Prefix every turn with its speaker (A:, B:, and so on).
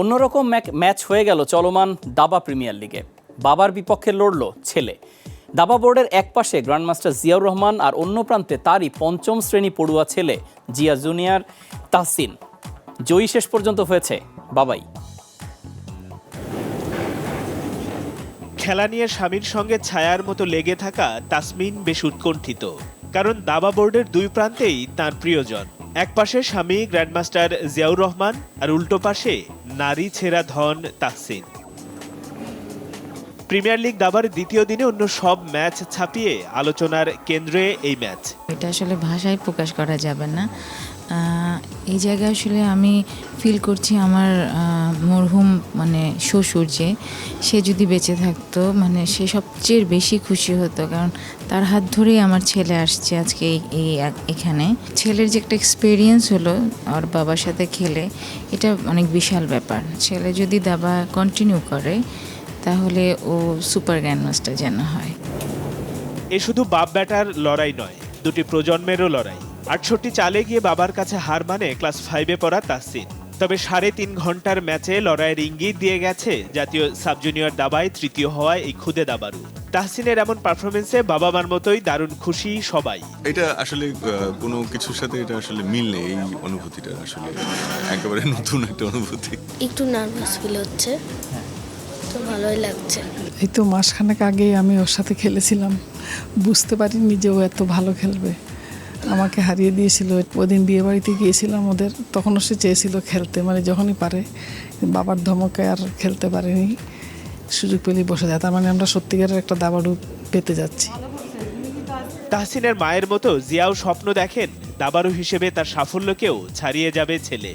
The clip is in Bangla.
A: অন্যরকম ম্যাচ হয়ে গেল চলমান দাবা প্রিমিয়ার লিগে। বাবার বিপক্ষে লড়ল ছেলে। দাবা বোর্ডের এক পাশে গ্র্যান্ডমাস্টার জিয়াউর রহমান আর অন্য প্রান্তে তারই পঞ্চম শ্রেণি পড়ুয়া ছেলে জিয়া জুনিয়র তাহসিন। জয়ী শেষ পর্যন্ত হয়েছে বাবাই।
B: খেলা নিয়ে স্বামীর সঙ্গে ছায়ার মতো লেগে থাকা তাসমিন বেশ উৎকণ্ঠিত, কারণ দাবা বোর্ডের দুই প্রান্তেই তার প্রিয়জন। এক পাশে স্বামী গ্র্যান্ডমাস্টার জিয়াউর রহমান আর উল্টো পাশে নারী ছেঁড়া ধন তাহসিন। প্রিমিয়ার লিগ দাবার দ্বিতীয় দিনে অন্য সব ম্যাচ ছাপিয়ে আলোচনার কেন্দ্রে এই ম্যাচ।
C: এটা আসলে ভাষায় প্রকাশ করা যাবে না। এই জায়গায় আসলে আমি ফিল করছি আমার মরহুম মানে শ্বশুর যে, সে যদি বেঁচে থাকতো মানে সে সবচেয়ে বেশি খুশি হতো। কারণ তার হাত ধরেই আমার ছেলে আসছে আজকে এই- এখানে। ছেলের যে একটা এক্সপিরিয়েন্স হলো আর বাবার সাথে খেলে, এটা অনেক বিশাল ব্যাপার। ছেলে যদি দাবা কন্টিনিউ করে, তাহলে ও সুপার গ্র্যান্ড মাস্টার যেন হয়।
B: এ শুধু বাপ ব্যাটার লড়াই নয়, দুটি প্রজন্মেরও লড়াই। আটষট্টি চালে গিয়ে বাবার কাছে হার মানে ক্লাস ফাইভে পড়া তাসিন তবে সাড়ে তিন ঘণ্টার ম্যাচে লড়াইয়ের ইঙ্গিত দিয়ে গেছে জাতীয় সাব জুনিয়র দাবায় তৃতীয় হওয়ায় এই খুদে দাবারু। তাহসিনের এমন পারফরমেন্সে বাবা মার মতোই দারুণ খুশি সবাই।
D: এটা আসলে কোনো কিছুর সাথে এটা আসলে মিল নেই এই অনুভূতিটা আসলে। একেবারে নতুন একটা অনুভূতি।
E: একটু নার্ভাস ফিল হচ্ছে। তো ভালোই লাগছে।
F: এই তো মাসখানেক আগেই আমি ওর সাথে খেলেছিলাম। বুঝতে পারিনি যে ও এত ভালো খেলবে। আমাকে হারিয়ে দিয়েছিল। ওদিন বিয়ে বাড়িতে গিয়েছিলাম ওদের, তখনও সে চেয়েছিল খেলতে মানে যখনই পারে। বাবার ধমকে আর খেলতে পারেনি। সুযোগ পেলেই বসে যায়। তার মানে আমরা সত্যিকারের একটা দাবাড়ু পেতে যাচ্ছি।
B: তাহসিনের মায়ের মতো জিয়াও স্বপ্ন দেখেন দাবারু হিসেবে তার সাফল্যকেও ছাড়িয়ে যাবে ছেলে।